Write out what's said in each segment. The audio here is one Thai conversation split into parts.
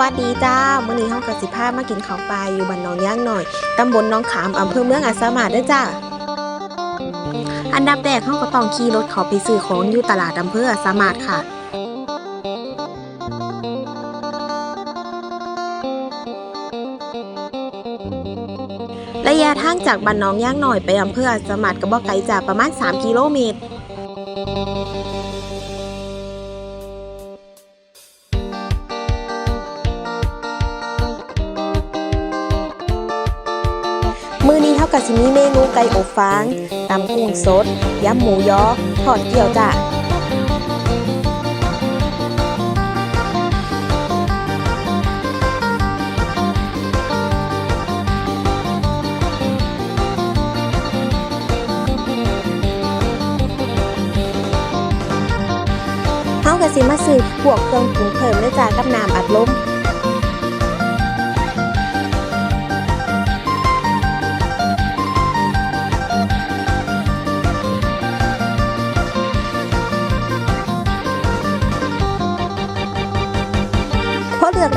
วัสดีจ้ามื้อนี้เฮากะสิพามากินข้าวปลาอยู่บ้านหนองย่างหน่อย ตำบลหนองขามอำเภอเมืองอาสามาด้อจ้าอันดับแรกเฮาก็ต้องขี่รถเข้าไปซื้อของอยู่ตลาดอำเภออาสามาค่ะระยะทางจากบ้านหนองย่างหน่อยไปอำเภออาสามาก็บ่ไกลจ้าประมาณ 3 กิโลเมตร ฟางตำกุ้งสดยำหมูยอทอดเกี๊ยวจ้ะเฮากับสิมาซื้อพวกเครื่องปรุงเพิ่มเลยจ้ะกับน้ำอัดลม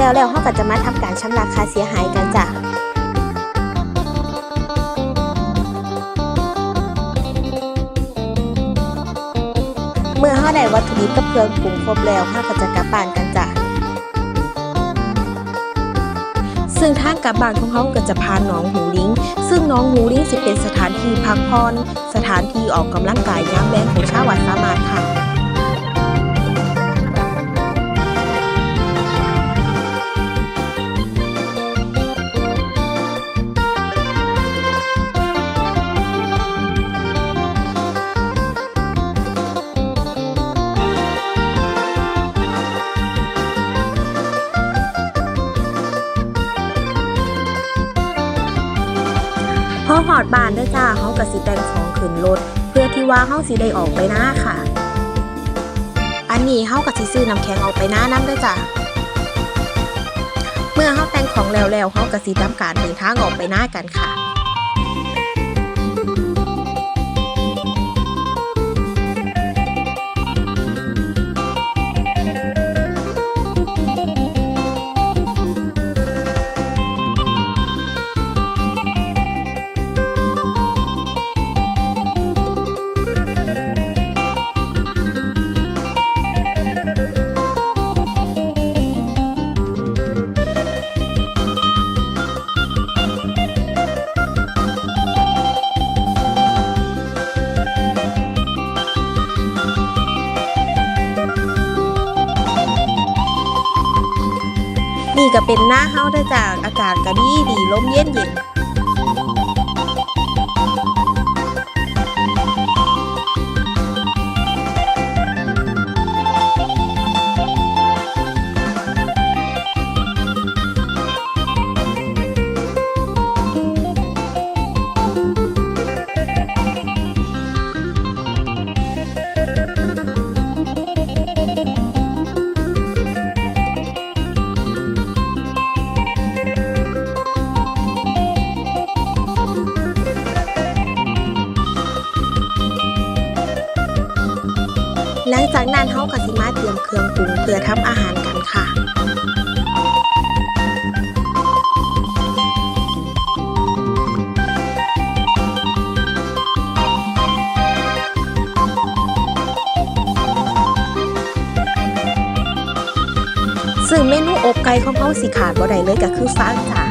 แล้วแล้วเขาก็จะมาทำการชำระค่าเสียหายกันจ้ะเมื่อเขาได้วัตถุดิบกับเครื่องปรุงครบแล้วเขาก็จะกลับบ้านกันจ้ะซึ่งทางกลับบ้านของเขาก็จะพาหนองหูลิง ซึ่งหน้องหูลิงสิเป็นสถานที่พักผ่อน สถานที่ออกกำลังกายยามแลงของชาววัดสามารถค่ะ ก็สิแต่งของขึ้นรถเพื่อที่ว่าเขาสิได้ออกไปหน้าค่ะ อันนี้เขาก็สิซื้อน้ำแข็งออกไปหน้าน้ำเด้อจ้ะเมื่อเขาแต่งของแล้วแล้วเขาก็สิทำการเดินทางออกไปหน้ากันค่ะ เป็นหน้าเฮาได้จากอากาศก็ดีดีลมเย็นเย็น หลังจากนั้นเฮาก็สิมาเตรียมเครื่องปรุงเพื่อทำอาหารกันค่ะซึ่งเมนูอบไก่ของเฮาสิขาดบ่ได้เลยก็คือฟางจ้ะ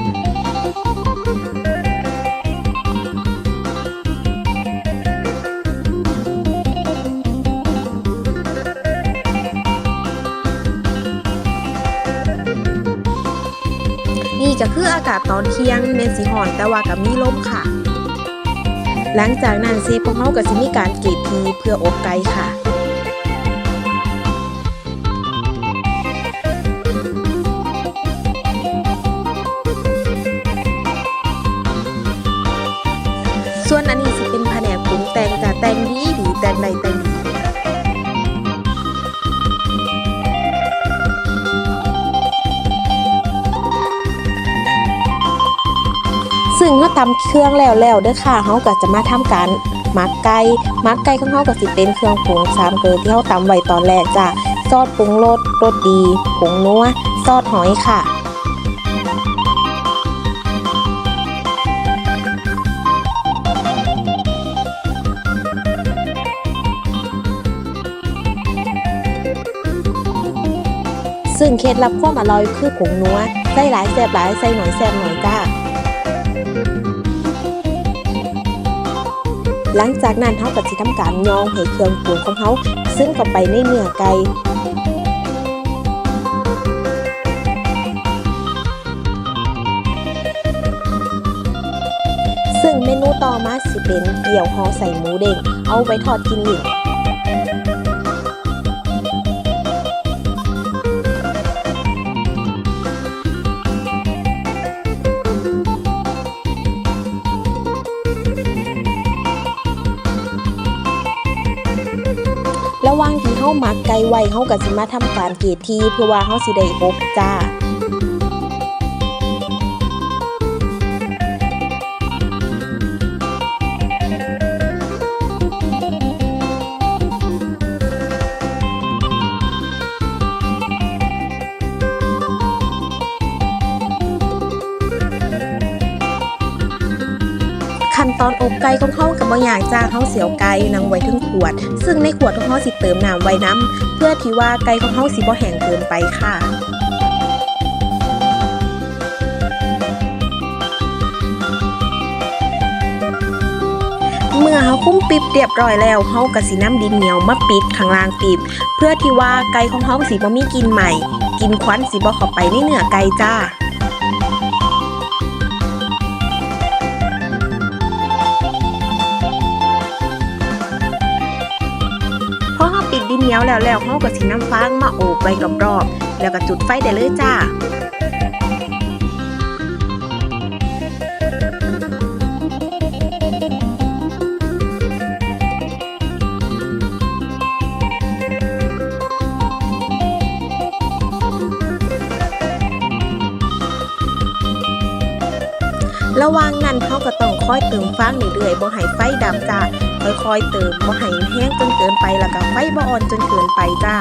ก็คืออากาศตอนเที่ยงเมนสีหอนแต่ว่ากับมีลมค่ะ หลังจากนั้นเซฟพวกเขาก็จะมีการกรีดทีเพื่ออบไก่ค่ะ ตำเครื่องแล้วแล้วเด้อค่ะเฮาก็จะมาทำการมักไก่มักไก่ของเฮาก็สิเป็นเครื่องปรุงสามเกลือที่เฮาตำไว้ตอนแรกจ้ะซอสปรุงรสรสดีผงนัวซอสหอยค่ะซึ่งเคล็ดลับความอร่อยคือผงนัวใส่หลายแซ่บหลายใส่หน่อยแซ่บหน่อยจ้า หลังจากนั้นเขาก็สิทำการยองให้เครื่องปรุงของเขาซึ่งเข้าไปในเนื้อไก่ซึ่งเมนูต่อมาสิเป็นเกี่ยวห่อใส่หมูเด้งเอาไว้ทอดกินหลิ เฮาหมักไก่ไว้เฮาก็สิมาทำการเกตทีเพื่อว่าเฮาสิได้อบจ้า อนอบไก่ของเฮากับบ่อย่ากจ้าเฮาเสียวไก่นำไว้ถึงขวด ซึ่งในขวดของเฮาสิเติมน้ำไว้น้ำเพื่อที่ว่าไก่ของเฮาสิบ่แห้งเกินไปค่ะเมื่อเฮาคุ้มปิบเรียบร้อยแล้วเฮาก็สิน้ำดินเหนียวมาปิดข้างล่างปิบ เพื่อที่ว่าไก่ของเฮาสิบ่มีกินใหม่ กินควันสิบ่เข้าไปในเนื้อไก่จ้า เหนียวแล้วแล้วเขาก็สีน้ำฟางมาโอบไว้รอบๆแล้วก็จุดไฟได้เลยจ้า ฟางเรื่อยๆบ่ให้ไฟดับจ้าค่อยๆเติมบ่ให้แห้งจนเกินไปแล้วก็ไฟบ่อ่อนจนเกินไปจ้า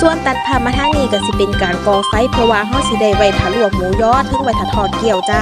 ส่วนตัดผ่ามาทางนี้ก็สิเป็นการก่อไฟเพื่อว่าเฮาสิได้ไว้ถาลวกหมูยอถึงไว้ถาทอดเกี่ยวจ้า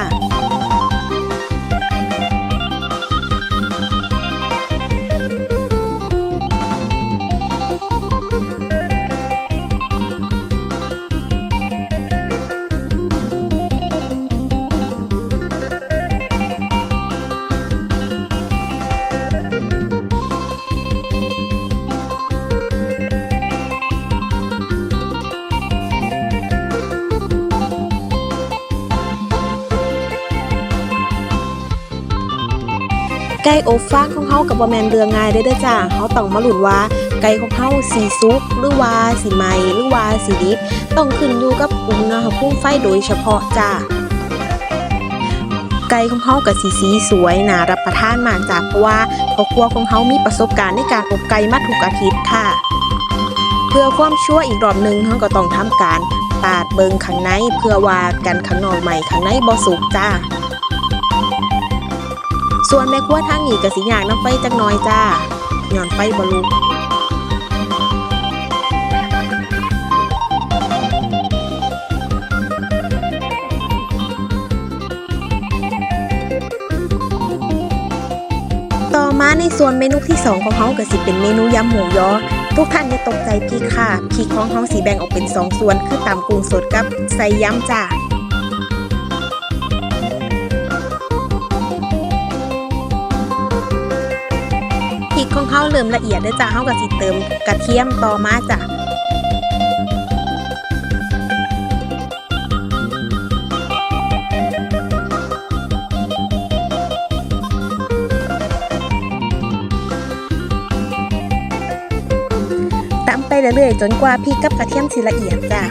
ไก่อบฟางของเฮากับบ่แมนเรื่องง่ายเด้อเด้อจ้าเฮาต้องมาหลุนว่าไก่ของเฮาสีสุกหรือว่าสีไหมหรือว่าสีดิบต้องขึ้นอยู่กับอุณหภูมิไฟโดยเฉพาะจ้าไก่ของเฮากับสีสีสวยน่ารับประทานมากจ้าเพราะว่าพ่อครัวของเฮามีประสบการณ์ในการอบไก่มาทุกอาทิตย์ค่ะ เพื่อความชัวอีกรอบหนึ่งเฮาก็ต้องทำการ ปาดเบิงข้างในเพื่อว่ากันข้างนอกใหม่ข้างในบ่สุกจ้า ส่วนแม่ครัวทางนี้ก็สิยากน้ำไฟจักหน้อยจ้าย้อนไฟบ่ลุกต่อมาในส่วนเมนูที่ 2 ของเฮาก็สิเป็นเมนูยำหมูยอ ทุกท่านอย่าตกใจพริกค่ะพริกของเฮาสีแบ่งออกเป็น 2 ส่วน คือตำกุ้งสดกับใส่ยำจ้า เขาเริ่มละเอียดแล้วจ้ะเขาก็สิเติมกระเทียมต่อมาจ้ะตำไปเรื่อยๆจนกว่าพริกกับกระเทียมสิละเอียดจ้ะ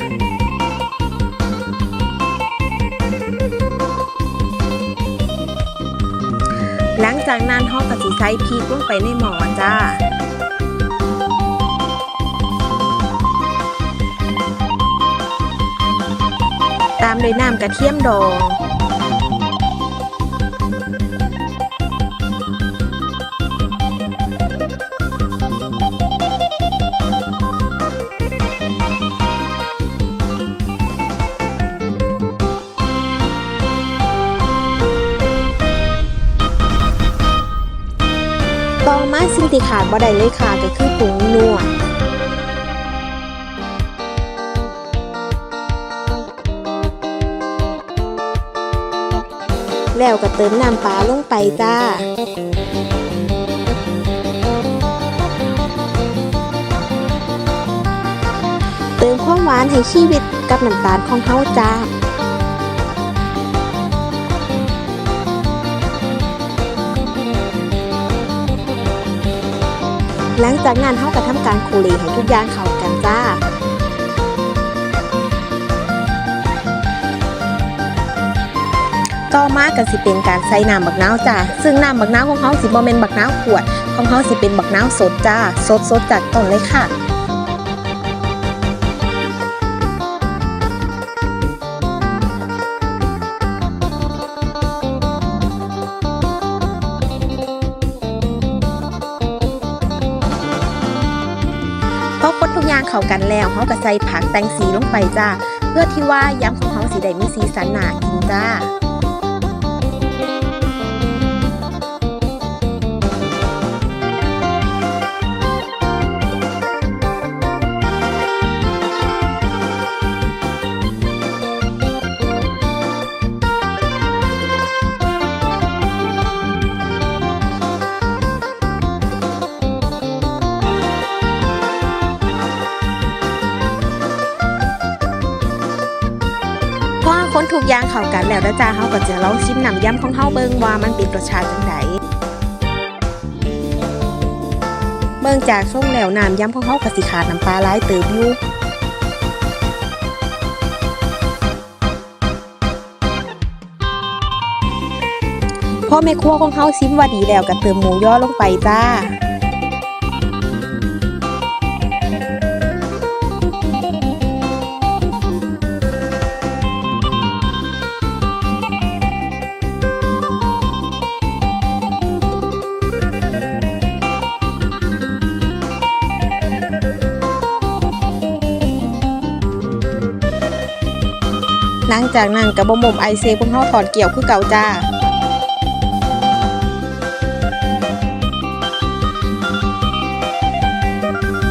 หลังจากนั้นเขาก็สิใส่พริกลงไปในหม้อ จ้าตามด้วยน้ำกระเทียมดอง บ่ได้เลยค่ะก็คือผงนัวแล้วก็เติมน้ำปลาลงไปจ้า เติมความหวานให้ชีวิตกับน้ำตาลของเฮาจ้า หลังจากนั้นเฮาก็ทำการโคเลให้ทุกอย่างเข้ากันจ้าต่อมาก็สิเป็นการใส่น้ำบักนาวจ้าซึ่งน้ำบักนาวของเฮาสิบ่แม่นบักนาวขวด ของเฮาสิเป็นบักนาวสดจ้า สดสดๆจากต้นเลยค่ะ เข้ากันแล้วเฮาก็ใส่ผักแตงสีลงไปจ้า เพื่อที่ว่ายำของเฮาสิได้มีสีสันน่ากินจ้า คนทุกอย่างเข้ากันแล้วนะจ้าเฮาก็จะลองชิมน้ำยำของเฮาเบิ่งว่ามันเป็นรสชาติจังไดเบิ่งจากช่วงแล้วน้ำยำของเฮาก็สิขาดน้ำปลาหลายเติบอยู่พอแม่ครัวของเฮาชิมว่าดีแล้วก็เติมหมูย่อลงไปจ้า หลังจากนั้นกับ่หม่มไอเซของเฮาถอดเกี่ยวคือเก่าจ้า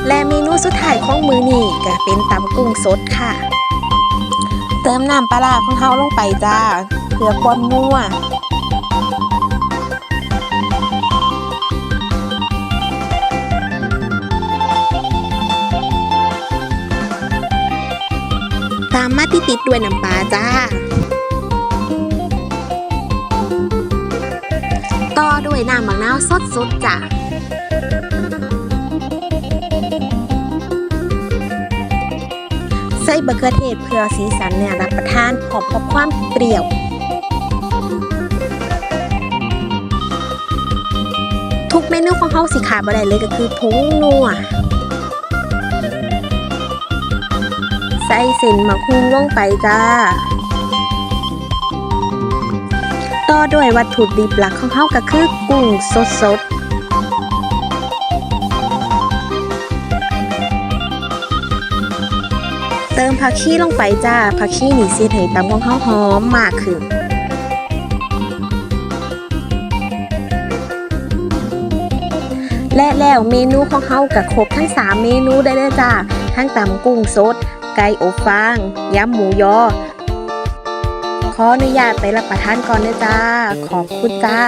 และเมนูสุดท้ายของมือนี้ก็เป็นตำกุ้งสดค่ะ เติมน้ำปลาร้าของเฮาลงไปจ้า เพื่อความนัวามมาติดติดด้วยน้ำปลาจ้า ต่อด้วยน้ำมะนาวสดสดๆจ้ะใส่บะเขือเทศเพื่อสีสันเนี่ยรับประทานพร้อมกับความเปรี้ยว ทุกเมนูของเขาสิขาดบ่ได้เลยก็คือผงนัว ส่เส้นหมักฮุงลงไปจ้า ต่อด้วยวัตถุดิบหลักของเขาก็คือกุ้งสดสดเติมผักชีลงไปจ้า ผักชีนี่สิให้ตำของเขาหอมมากขึ้นและแล้วเมนูของเขากับครบทั้ง 3 เมนูได้เลยจ้า ทั้งตำกุ้งสด ไก่อบฟางยำหมูยอ ขออนุญาตไปรับประทานก่อนนะจ้า ขอบคุณจ้า